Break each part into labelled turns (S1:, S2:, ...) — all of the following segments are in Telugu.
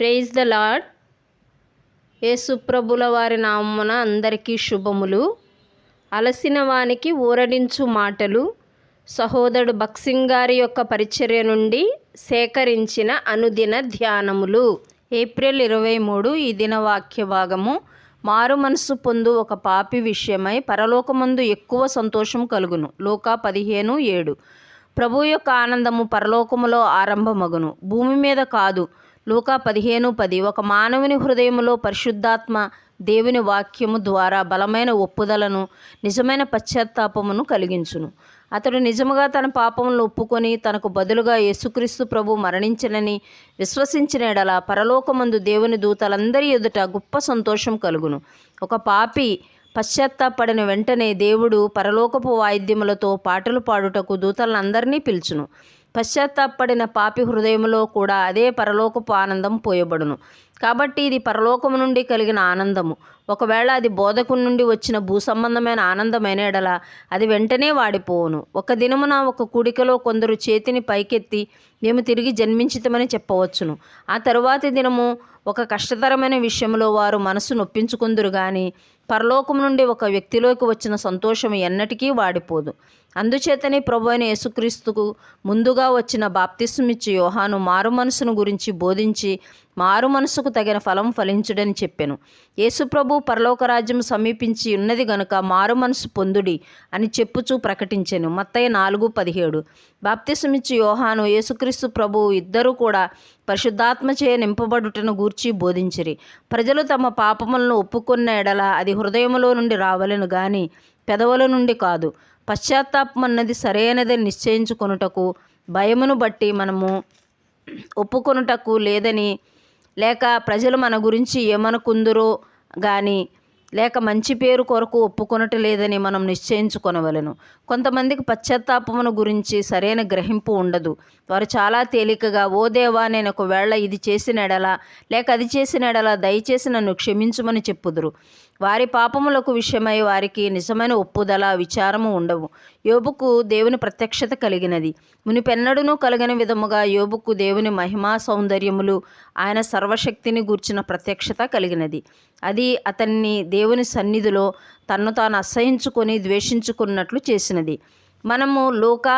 S1: ప్రేజ్ ద లాడ్ యేసుప్రభుల వారి నామమున అందరికీ శుభములు. అలసిన వానికి ఊరడించు మాటలు. సహోదరుడు బక్సింగ్ గారి యొక్క పరిచర్య నుండి సేకరించిన అనుదిన ధ్యానములు. ఏప్రిల్ ఇరవై మూడు ఈ దిన వాక్య భాగము. మారు మనసు పొందు ఒక పాపి విషయమై పరలోకమందు ఎక్కువ సంతోషం కలుగును. లోకా పదిహేను ఏడు. ప్రభు యొక్క ఆనందము పరలోకములో ఆరంభమగును. భూమి మీద కాదు. లూకా పదిహేను పది. ఒక మానవుని హృదయములో పరిశుద్ధాత్మ దేవుని వాక్యము ద్వారా బలమైన ఒప్పుదలను నిజమైన పశ్చాత్తాపమును కలిగించును. అతడు నిజముగా తన పాపములను ఒప్పుకొని తనకు బదులుగా యేసుక్రీస్తు ప్రభు మరణించనని విశ్వసించిన ఎడల పరలోకమందు దేవుని దూతలందరి ఎదుట గొప్ప సంతోషం కలుగును. ఒక పాపి పశ్చాత్తాపడిన వెంటనే దేవుడు పరలోకపు వాయిద్యములతో పాటలు పాడుటకు దూతలందరినీ పిలుచును. పశ్చాత్తాపడిన పాపి హృదయంలో కూడా అదే పరలోకపు ఆనందం పోయబడును. కాబట్టి ఇది పరలోకము నుండి కలిగిన ఆనందము. ఒకవేళ అది బోధకుని నుండి వచ్చిన భూ సంబంధమైన ఆనందమైన ఎడల అది వెంటనే వాడిపోవును. ఒక దినమున ఒక కూడికలో కొందరు చేతిని పైకెత్తి మేము తిరిగి జన్మించితమని చెప్పవచ్చును. ఆ తరువాతి దినము ఒక కష్టతరమైన విషయంలో వారు మనసు నొప్పించుకుందురు కానీ పరలోకం నుండి ఒక వ్యక్తిలోకి వచ్చిన సంతోషం ఎన్నటికీ వాడిపోదు. అందుచేతనే ప్రభు అయిన యేసుక్రీస్తుకు ముందుగా వచ్చిన బాప్తిస్మిచ్చి యోహాను మారు మనసును గురించి బోధించి మారు మనసుకు తగిన ఫలం ఫలించుడని చెప్పాను. యేసుప్రభు పరలోకరాజ్యం సమీపించి ఉన్నది గనుక మారు మనసు పొందుడి అని చెప్పుచూ ప్రకటించాను. మత్తయ్య నాలుగు పదిహేడు. బాప్తిస్మిచ్చి యోహాను యేసుక్రీస్తు ప్రభు ఇద్దరూ కూడా పరిశుద్ధాత్మచే నింపబడుటను గూర్చి బోధించిరి. ప్రజలు తమ పాపములను ఒప్పుకున్న ఎడల అది హృదయములో నుండి రావలను గాని పెదవుల నుండి కాదు. పశ్చాత్తాపం అన్నది సరైనదని నిశ్చయించుకొనుటకు భయమును బట్టి మనము ఒప్పుకొనుటకు లేదని లేక ప్రజలు మన గురించి ఏమనుకుందరో కానీ లేక మంచి పేరు కొరకు ఒప్పుకొనట లేదని మనం నిశ్చయించుకొనవలను. కొంతమందికి పశ్చాత్తాపమును గురించి సరైన గ్రహింపు ఉండదు. వారు చాలా తేలికగా ఓ దేవా నేను ఒకవేళ ఇది చేసిన ఎడలా లేక అది చేసిన ఎడలా దయచేసి నన్ను క్షమించుమని చెప్పుదురు. వారి పాపములకు విషయమై వారికి నిజమైన ఒప్పుదల విచారము ఉండవు. యోబుకు దేవుని ప్రత్యక్షత కలిగినది. మునిపెన్నడూనూ కలిగిన విధముగా యోబుకు దేవుని మహిమా సౌందర్యములు ఆయన సర్వశక్తిని గూర్చిన ప్రత్యక్షత కలిగినది. అది అతన్ని దేవుని సన్నిధిలో తన్ను తాను అసహించుకొని ద్వేషించుకున్నట్లు చేసినది. మనము లోక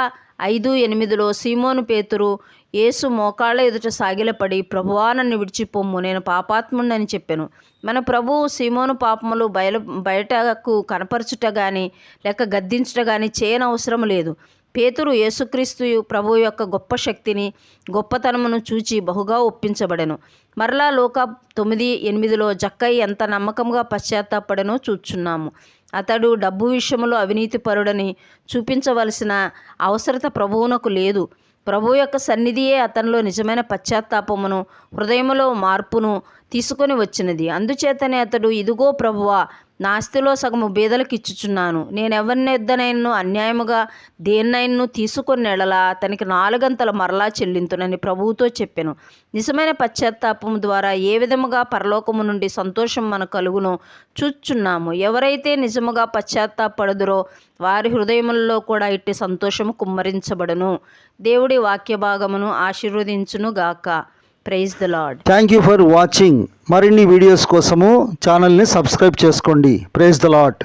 S1: ఐదు ఎనిమిదిలో సీమోను పేతురు యేసు మోకాళ్ళ ఎదుట సాగిలపడి ప్రభువా నన్ను విడిచిపోమ్ము నేను పాపాత్ముడని చెప్పాను. మన ప్రభువు సీమోను పాపములు బయలు బయటకు కనపరచుట కానీ లేక గద్దించుట కానీ చేయనవసరం లేదు. పేతురు యేసుక్రీస్తు ప్రభు యొక్క గొప్ప శక్తిని గొప్పతనమును చూచి బహుగా ఒప్పించబడెను. మరలా లోక తొమ్మిది ఎనిమిదిలో జక్కయ్య ఎంత నమ్మకంగా పశ్చాత్తాపడనో చూచున్నాము. అతడు డబ్బు విషయంలో అవినీతిపరుడని చూపించవలసిన అవసరత ప్రభువునకు లేదు. ప్రభు యొక్క సన్నిధియే అతనిలో నిజమైన పశ్చాత్తాపమును హృదయములో మార్పును తీసుకొని వచ్చినది. అందుచేతనే అతడు ఇదిగో ప్రభువా నాస్తిలో సగము బీదలకు ఇచ్చుచున్నాను నేను ఎవరినెద్దనైను అన్యాయముగా దేన్నైను తీసుకొని నెలలా అతనికి నాలుగంతల మరలా చెల్లింతునని ప్రభువుతో చెప్పాను. నిజమైన పశ్చాత్తాపము ద్వారా ఏ విధముగా పరలోకము నుండి సంతోషం మన కలుగునో చూచున్నాము ఎవరైతే నిజముగా పశ్చాత్తాపడుదురో వారి హృదయములలో కూడా ఇట్టి సంతోషము కుమ్మరించబడును. దేవుడి వాక్య భాగమును ఆశీర్వదించును గాక praise the Lord
S2: thank you for watching మరిన్ని వీడియోస్ కోసము ఛానల్ని సబ్స్క్రైబ్ చేసుకోండి. Praise the lot